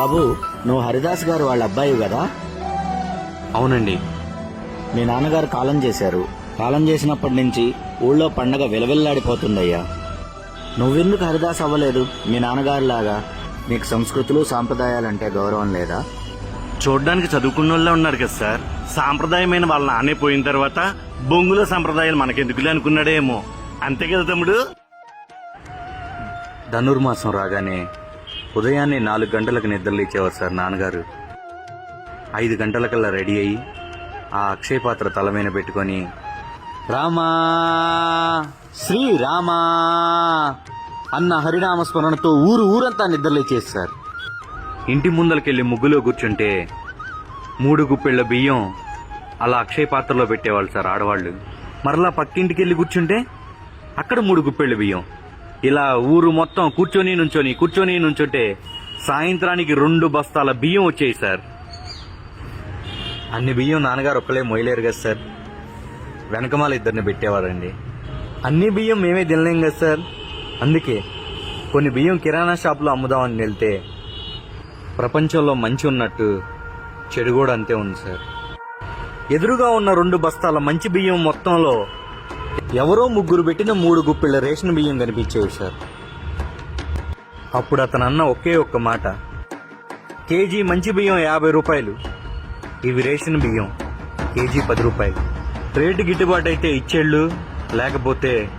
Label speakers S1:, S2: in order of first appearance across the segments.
S1: బాబు నువ్వు హరిదాస్ గారు వాళ్ళ అబ్బాయి కదా?
S2: అవునండి.
S1: మీ నాన్నగారు కాలం చేశారు. కాలం చేసినప్పటి నుంచి ఊళ్ళో పండగ విలవిల్లాడిపోతుందయ్యా. నువ్వెందుకు హరిదాస్ అవ్వలేదు? మీ నాన్నగారిలాగా. నీకు సంస్కృతులు సాంప్రదాయాలంటే గౌరవం లేదా?
S2: చూడ్డానికి చదువుకున్న వాళ్ళే ఉన్నారు కదా సార్. సాంప్రదాయమైన వాళ్ళ నాన్నే పోయిన తర్వాత బొంగుల సాంప్రదాయాలు మనకెందుకులే అనుకున్నాడేమో. అంతే కదా తమ్ముడు?
S3: ధనుర్మాసం రాగానే ఉదయాన్నే నాలుగు గంటలకు నిద్రలేచేవారు సార్ నాన్నగారు. ఐదు గంటలకల్లా రెడీ అయ్యి ఆ అక్షయ పాత్ర తల మీద పెట్టుకొని రామా శ్రీరామా అన్న హరినామ స్మరణతో ఊరు ఊరంతా నిద్రలేచేది సార్. ఇంటి ముందలకెళ్ళి ముగ్గులో కూర్చుంటే మూడు గుప్పెళ్ళ బియ్యం అలా అక్షయ పాత్రలో పెట్టేవాళ్ళు సార్ ఆడవాళ్ళు. మరలా పక్కింటికి వెళ్ళి కూర్చుంటే అక్కడ మూడు గుప్పెళ్ళ బియ్యం. ఇలా ఊరు మొత్తం కూర్చొని నుంచొని కూర్చొని నుంచుంటే సాయంత్రానికి రెండు బస్తాల బియ్యం వచ్చాయి సార్. అన్ని బియ్యం నాన్నగారు ఒక్కలే మొయలేరు కదా సార్. వెనకమాల ఇద్దరిని పెట్టేవారండి. అన్ని బియ్యం మేమే తినలేం కదా సార్. అందుకే కొన్ని బియ్యం కిరాణా షాపులో అమ్ముదామని వెళ్తే ప్రపంచంలో మంచి ఉన్నట్టు చెడు కూడా అంతే ఉంది సార్. ఎదురుగా ఉన్న రెండు బస్తాల మంచి బియ్యం మొత్తంలో ఎవరో ముగ్గురు పెట్టిన మూడు గుప్పిళ్ళ రేషన్ బియ్యం కనిపించేవి సార్. అప్పుడు అతను అన్న ఒకే ఒక్క మాట. కేజీ మంచి బియ్యం యాభై రూపాయలు ఇవి రేషన్ బియ్యం కేజీ పది రూపాయలు. రేటు గిట్టుబాటు అయితే ఇచ్చేళ్ళు లేకపోతే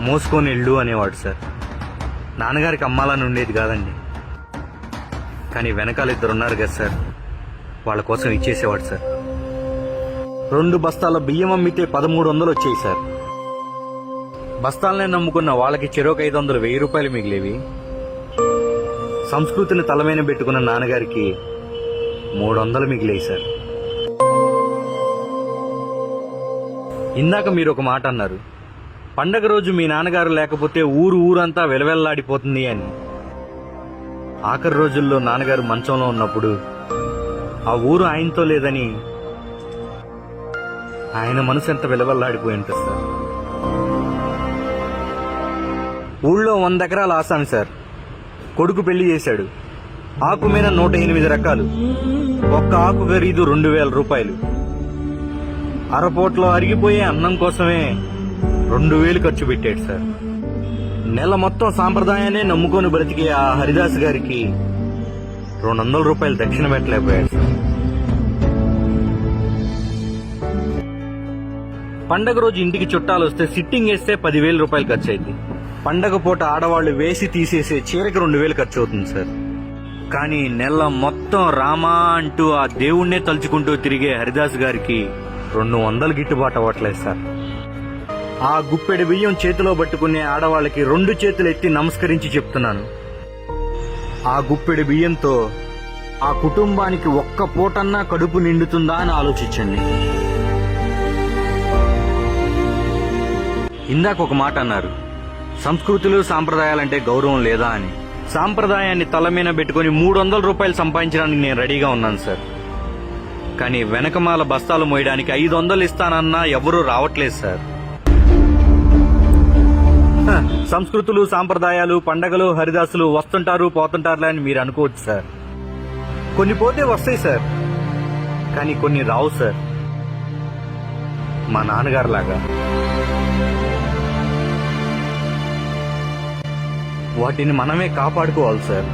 S3: మోసుకొని వెళ్ళు అనేవాడు సార్. నాన్నగారికి అమ్మాలని ఉండేది కాదండి. కానీ వెనకాల ఇద్దరు ఉన్నారు కదా సార్. వాళ్ళ కోసం ఇచ్చేసేవాడు సార్. రెండు బస్తాల బియ్యం అమ్మితే పదమూడు వందలు వచ్చాయి సార్. బస్తాలనే నమ్ముకున్న వాళ్ళకి చెరోక ఐదు వందలు వెయ్యి రూపాయలు మిగిలేవి. సంస్కృతిని తలమైన పెట్టుకున్న నాన్నగారికి మూడు వందలు మిగిలేయి సార్. ఇందాక మీరు ఒక మాట అన్నారు. పండగ రోజు మీ నాన్నగారు లేకపోతే ఊరు ఊరంతా వెలవెల్లాడిపోతుంది అని. ఆఖరి రోజుల్లో నాన్నగారు మంచంలో ఉన్నప్పుడు ఆ ఊరు ఆయనతో లేదని ఆయన మనసు ఎంత వెలవెల్లాడిపోయి ఉంటుంది సార్. ఊళ్ళో వంద ఎకరాలు ఆసామి సార్. కొడుకు పెళ్ళి చేశాడు. ఆకు మీద నూట ఎనిమిది రకాలు. ఒక్క ఆకు ఖరీదు రెండు వేల రూపాయలు. అరపోట్లో అరిగిపోయే అన్నం కోసమే రెండు వేలు ఖర్చు పెట్టాడు సార్. నెల మొత్తం సాంప్రదాయాన్ని నమ్ముకొని బ్రతికే ఆ హరిదాస్ గారికి రెండు వందల రూపాయలు దక్షిణ పెట్టలేకపోయాడు సార్. పండగ రోజు ఇంటికి చుట్టాలు వస్తే సిట్టింగ్ వేస్తే పదివేల రూపాయలు ఖర్చు అయింది పండగ పూట ఆడవాళ్ళు వేసి తీసేసే చీరకి రెండు వేలు ఖర్చు అవుతుంది సార్. కానీ నెల మొత్తం రామా అంటూ ఆ దేవుణ్ణే తలుచుకుంటూ తిరిగే హరిదాస్ గారికి రెండు వందలు గిట్టుబాటు అవ్వట్లేదు సార్. ఆ గుప్పెడి బియ్యం చేతిలో పట్టుకునే ఆడవాళ్ళకి రెండు చేతులు ఎత్తి నమస్కరించి చెప్తున్నాను. ఆ గుప్పెడి బియ్యంతో ఆ కుటుంబానికి ఒక్క పూటన్నా కడుపు నిండుతుందా అని ఆలోచించండి. ఇందాక ఒక మాట అన్నారు. సంస్కృతులు సాంప్రదాయాలంటే గౌరవం లేదా అని. సాంప్రదాయాన్ని తల మీద పెట్టుకుని మూడు వందల రూపాయలు సంపాదించడానికి నేను రెడీగా ఉన్నాను సార్. కానీ వెనకమాల బస్తాలు మోయడానికి ఐదు వందలు ఇస్తానన్నా ఎవరూ రావట్లేదు సార్. సంస్కృతులు సాంప్రదాయాలు పండగలు హరిదాసులు వస్తుంటారు పోతుంటారులే అని మీరు అనుకోవచ్చు సార్. కొన్ని పోతే వస్తాయి సార్. కానీ కొన్ని రావు సార్. మా నాన్నగారు లాగా వాటిని మనమే కాపాడుకోవాలి సార్.